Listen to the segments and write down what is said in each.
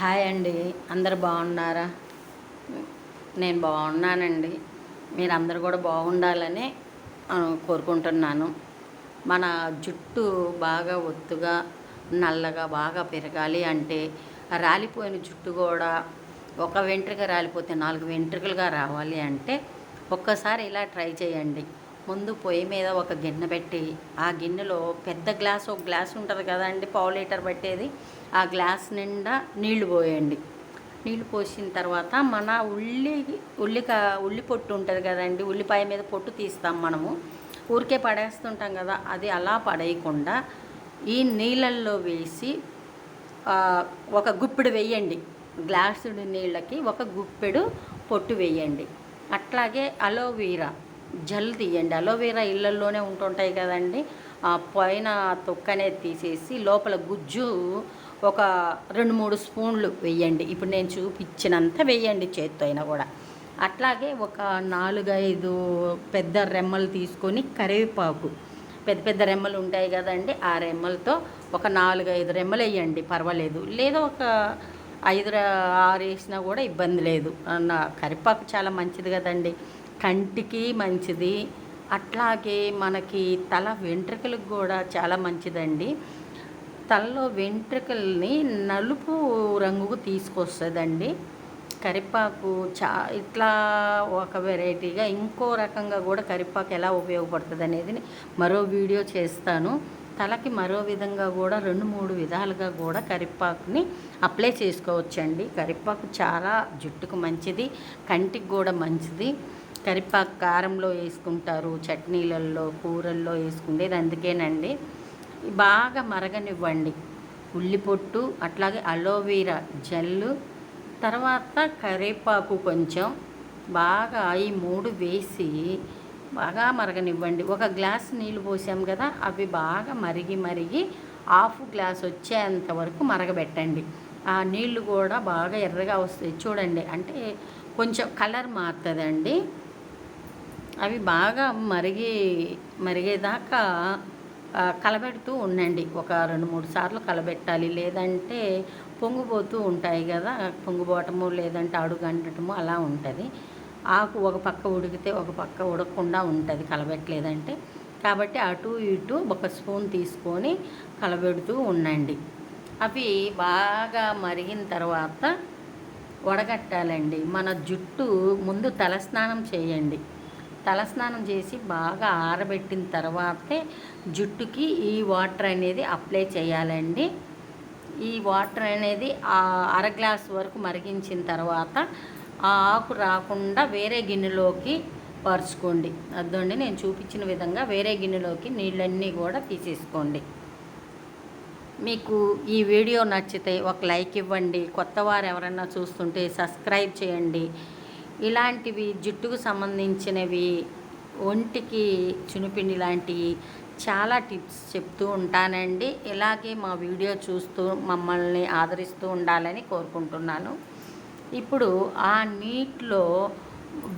Hi అండి. అందరు బాగున్నారా? నేను బాగున్నానండి. మీరు అందరు కూడా బాగుండాలని కోరుకుంటున్నాను. మన జుట్టు బాగా ఒత్తుగా నల్లగా బాగా పెరగాలి అంటే రాలిపోయిన జుట్టు కూడా ఒక వెంట్రుక రాలిపోతే నాలుగు వెంట్రుకలుగా రావాలి అంటే ఒక్కసారి ఇలా ట్రై చేయండి. ముందు పొయ్యి మీద ఒక గిన్నె పెట్టి ఆ గిన్నెలో పెద్ద గ్లాస్ ఒక గ్లాస్ ఉంటుంది కదండి పావు లీటర్ పట్టేది. ఆ గ్లాస్ నిండా నీళ్ళు పోయండి. నీళ్ళు పోసిన తర్వాత మన ఉల్లి ఉల్లిక ఉల్లి పొట్టు ఉంటుంది కదండి ఉల్లిపాయ మీద పొట్టు తీస్తాం మనము. ఊరికే పడేస్తుంటాం కదా అది అలా పడేయకుండా ఈ నీళ్ళల్లో వేసి ఒక గుప్పెడు వేయండి. గ్లాసుడు నీళ్ళకి ఒక గుప్పెడు పొట్టు వేయండి. అట్లాగే అలోవీరా. జల్ తీయండి అలోవేరా ఇళ్ళల్లోనే ఉంటుంటాయి కదండి. ఆ పైన తొక్క అనేది తీసేసి లోపల గుజ్జు ఒక రెండు మూడు స్పూన్లు వేయండి. ఇప్పుడు నేను చూపించినంత వేయండి చేత్తో అయినా కూడా. అట్లాగే ఒక నాలుగైదు పెద్ద రెమ్మలు తీసుకొని కరివేపాకు. పెద్ద పెద్ద రెమ్మలు ఉంటాయి కదండి. ఆ రెమ్మలతో ఒక నాలుగైదు రెమ్మలు వేయండి. పర్వాలేదు. లేదా ఒక ఐదు ఆరు వేసినా కూడా ఇబ్బంది లేదు. నా కరివేపాకు చాలా మంచిది కదండి. కంటికి మంచిది. అట్లాగే మనకి తల వెంట్రుకలకు కూడా చాలా మంచిదండి. తలలో వెంట్రుకల్ని నలుపు రంగుకు తీసుకొస్తుందండి. కరివేపాకు చా ఇట్లా ఒక వెరైటీగా ఇంకో రకంగా కూడా కరివేపాకు ఎలా ఉపయోగపడుతుంది అనేది మరో వీడియో చేస్తాను. తలకి మరో విధంగా కూడా రెండు మూడు విధాలుగా కూడా కరివేపాకుని అప్లై చేసుకోవచ్చండి. కరివేపాకు చాలా జుట్టుకు మంచిది కంటికి కూడా మంచిది. కరివేపాకు కారంలో వేసుకుంటారు చట్నీలలో కూరల్లో వేసుకునేది అందుకేనండి. బాగా మరగనివ్వండి. ఉల్లిపొట్టు అట్లాగే అలోవీరా జెల్లు తర్వాత కరివేపాకు కొంచెం బాగా ఈ మూడు వేసి బాగా మరగనివ్వండి. ఒక గ్లాస్ నీళ్ళు పోసాం కదా అవి బాగా మరిగి మరిగి హాఫ్ గ్లాస్ వచ్చేంత వరకు మరగబెట్టండి. ఆ నీళ్ళు కూడా బాగా ఎర్రగా వస్తాయి. చూడండి అంటే కొంచెం కలర్ మారుతుందండి. అవి బాగా మరిగి మరిగేదాకా కలబెడుతూ ఉండండి. ఒక రెండు మూడు సార్లు కలబెట్టాలి. లేదంటే పొంగిపోతూ ఉంటాయి కదా పొంగిపోవటము లేదంటే అడుగంటటము అలా ఉంటుంది. ఆకు ఒక పక్క ఉడికితే ఒక పక్క ఉడకకుండా ఉంటుంది కలబెట్టలేదంటే. కాబట్టి అటు ఇటు ఒక స్పూన్ తీసుకొని కలబెడుతూ ఉండండి. అవి బాగా మరిగిన తర్వాత వడగట్టాలండి. మన జుట్టు ముందు తలస్నానం చేయండి. తలస్నానం చేసి బాగా ఆరబెట్టిన తర్వాతే జుట్టుకి ఈ వాటర్ అనేది అప్లై చేయాలండి. ఈ వాటర్ అనేది ఆ అర గ్లాస్ వరకు మరిగించిన తర్వాత ఆ ఆకు రాకుండా వేరే గిన్నెలోకి పరుచుకోండి. అదండి నేను చూపించిన విధంగా వేరే గిన్నెలోకి నీళ్ళన్నీ కూడా తీసేసుకోండి. మీకు ఈ వీడియో నచ్చితే ఒక లైక్ ఇవ్వండి. కొత్త వారు ఎవరైనా చూస్తుంటే సబ్స్క్రైబ్ చేయండి. ఇలాంటివి జుట్టుకు సంబంధించినవి ఒంటికి చునుపిండి లాంటివి చాలా టిప్స్ చెప్తూ ఉంటానండి. ఇలాగే మా వీడియో చూస్తూ మమ్మల్ని ఆదరిస్తూ ఉండాలని కోరుకుంటున్నాను. ఇప్పుడు ఆ నీటిలో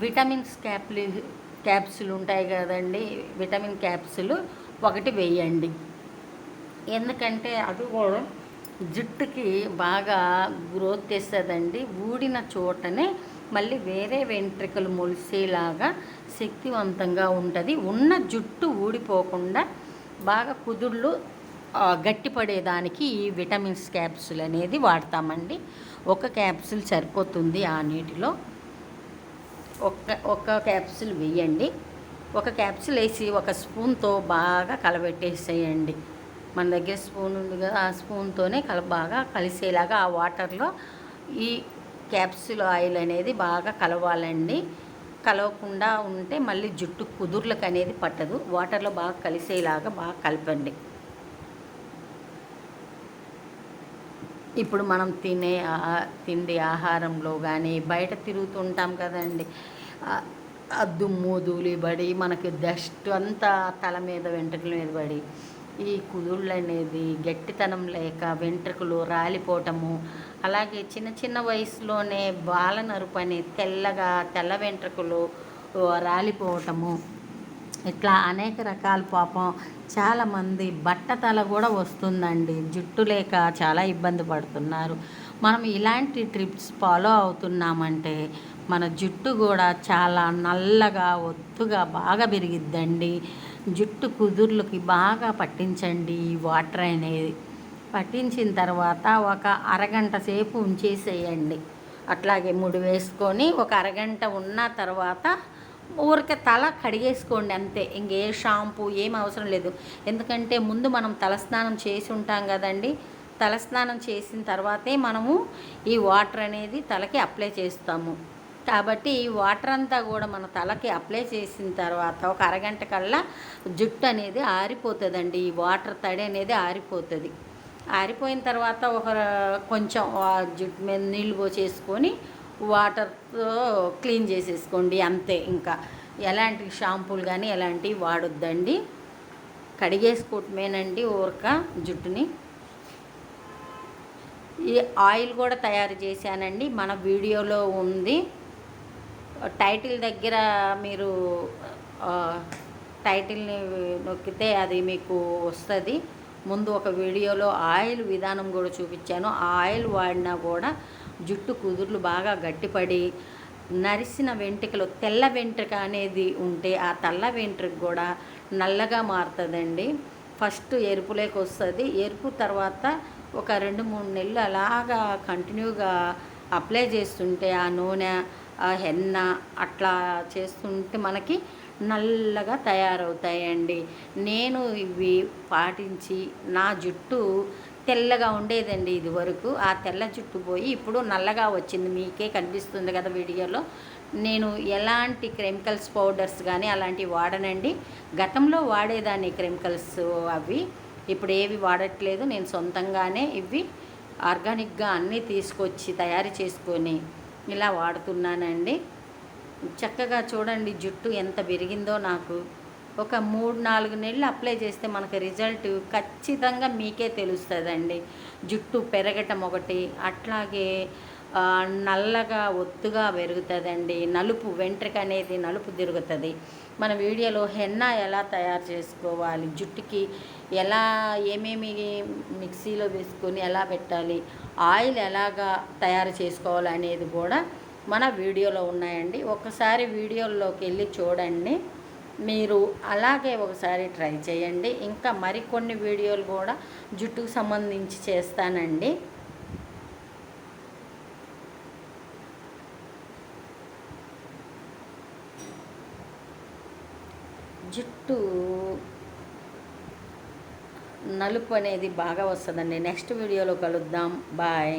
విటమిన్స్ క్యాప్లి క్యాప్సులు ఉంటాయి కదండి. విటమిన్ క్యాప్సులు ఒకటి వేయండి. ఎందుకంటే అది కూడా జుట్టుకి బాగా గ్రోత్ తెస్తుందండి ఊడిన చోటనే మళ్ళీ వేరే వెంట్రుకలు మొలిసేలాగా శక్తివంతంగా ఉంటుంది. ఉన్న జుట్టు ఊడిపోకుండా బాగా కుదుళ్ళు గట్టిపడేదానికి ఈ విటమిన్స్ క్యాప్సూల్ అనేది వాడతామండి. ఒక క్యాప్సూల్ సరిపోతుంది ఆ నీటిలో. ఒక్క ఒక్క క్యాప్సూల్ వేయండి. ఒక క్యాప్సూల్ వేసి ఒక స్పూన్తో బాగా కలబెట్టేసేయండి. మన దగ్గర స్పూన్ ఉంది కదా ఆ స్పూన్తోనే కల బాగా కలిసేలాగా ఆ వాటర్లో ఈ క్యాప్సిల్ ఆయిల్ అనేది బాగా కలవాలండి. కలవకుండా ఉంటే మళ్ళీ జుట్టు కుదుర్లకు అనేది పట్టదు. వాటర్లో బాగా కలిసేలాగా బాగా కలపండి. ఇప్పుడు మనం తినే ఆ- తిండి ఆహారంలో కానీ బయట తిరుగుతుంటాం కదండి. ఆ- దుమ్ము ధూళి పడి మనకి డస్ట్ అంతా తల మీద వెంట్రుకల మీద పడి ఈ కుదుళ్ళు అనేది గట్టితనం లేక వెంట్రుకలు రాలిపోవటము అలాగే చిన్న చిన్న వయసులోనే బాల నరుపు అనే తెల్లగా తెల్ల వెంట్రుకలు రాలిపోవటము. ఇట్లా అనేక రకాల పాపం చాలామంది బట్టతల కూడా వస్తుందండి. జుట్టు లేక చాలా ఇబ్బంది పడుతున్నారు. మనం ఇలాంటి ట్రిప్స్ ఫాలో అవుతున్నామంటే మన జుట్టు కూడా చాలా నల్లగా ఒత్తుగా బాగా పెరిగిద్దండి. జుట్టు కుదుర్లకి బాగా పట్టించండి ఈ వాటర్ అనేది. పట్టించిన తర్వాత ఒక అరగంట సేపు ఉంచేసేయండి. అట్లాగే ముడి వేసుకొని ఒక అరగంట ఉన్న తర్వాత ఊరికే తల కడిగేసుకోండి అంతే. ఇంకే షాంపూ ఏం అవసరం లేదు. ఎందుకంటే ముందు మనం తలస్నానం చేసి ఉంటాం కదండి. తలస్నానం చేసిన తర్వాతే మనము ఈ వాటర్ అనేది తలకి అప్లై చేస్తాము. కాబట్టి ఈ వాటర్ అంతా కూడా మన తలకి అప్లై చేసిన తర్వాత ఒక అరగంట కల్లా జుట్టు అనేది ఆరిపోతుందండి. ఈ వాటర్ తడి అనేది ఆరిపోతుంది. ఆరిపోయిన తర్వాత ఒక కొంచెం జుట్టు మీద నీళ్ళు పోసేసుకొని వాటర్తో క్లీన్ చేసేసుకోండి అంతే ఇంకా. ఎలాంటి షాంపూలు కానీ ఎలాంటివి వాడొద్దండి. కడిగేసుకోవటమేనండి ఊరక జుట్టుని. ఈ ఆయిల్ కూడా తయారు చేశానండి. మన వీడియోలో ఉంది. టైటిల్ దగ్గర మీరు టైటిల్ని నొక్కితే అది మీకు వస్తుంది. ముందు ఒక వీడియోలో ఆయిల్ విధానం కూడా చూపించాను. ఆ ఆయిల్ వాడినా కూడా జుట్టు కుదుర్లు బాగా గట్టిపడి నరిసిన వెంట్రుకలు తెల్ల వెంట్రుక అనేది ఉంటే ఆ తెల్ల వెంట్రుక కూడా నల్లగా మారుతుందండి. ఫస్ట్ ఎరుపులోకి వస్తుంది. ఎరుపు తర్వాత ఒక రెండు మూడు నెలలు అలాగా కంటిన్యూగా అప్లై చేస్తుంటే ఆ నూనె హెన్న అట్లా చేస్తుంటే మనకి నల్లగా తయారవుతాయండి. నేను ఇవి పాటించి నా జుట్టు తెల్లగా ఉండేదండి ఇది వరకు ఆ తెల్ల జుట్టు పోయి ఇప్పుడు నల్లగా వచ్చింది. మీకే కనిపిస్తుంది కదా వీడియోలో. నేను ఎలాంటి కెమికల్స్ పౌడర్స్ కానీ అలాంటివి వాడనండి. గతంలో వాడేదాన్ని కెమికల్స్ అవి. ఇప్పుడు ఏవి వాడట్లేదు. నేను సొంతంగానే ఇవి ఆర్గానిక్గా అన్నీ తీసుకొచ్చి తయారు చేసుకొని ఇలా వాడుతున్నానండి. చక్కగా చూడండి జుట్టు ఎంత పెరిగిందో నాకు. ఒక మూడు నాలుగు నెలలు అప్లై చేస్తే మనకు రిజల్ట్ ఖచ్చితంగా మీకే తెలుస్తుందండి. జుట్టు పెరగటం ఒకటి అట్లాగే నల్లగా ఒత్తుగా పెరుగుతుందండి. నలుపు వెంట్రుక అనేది నలుపు తిరుగుతుంది. మన వీడియోలో హెన్నా ఎలా తయారు చేసుకోవాలి? జుట్టుకి ఎలా ఏమేమి మిక్సీలో వేసుకొని ఎలా పెట్టాలి? ఆయిల్ ఎలాగా తయారు చేసుకోవాలి అనేది కూడా మన వీడియోలో ఉన్నాయండి. ఒకసారి వీడియోల్లోకి వెళ్ళి చూడండి. మీరు అలాగే ఒకసారి ట్రై చేయండి. ఇంకా మరికొన్ని వీడియోలు కూడా జుట్టుకు సంబంధించి చేస్తానండి. జుట్టు నలుపు అనేది బాగా వస్తుందండి. నెక్స్ట్ వీడియోలో కలుద్దాం. బాయ్.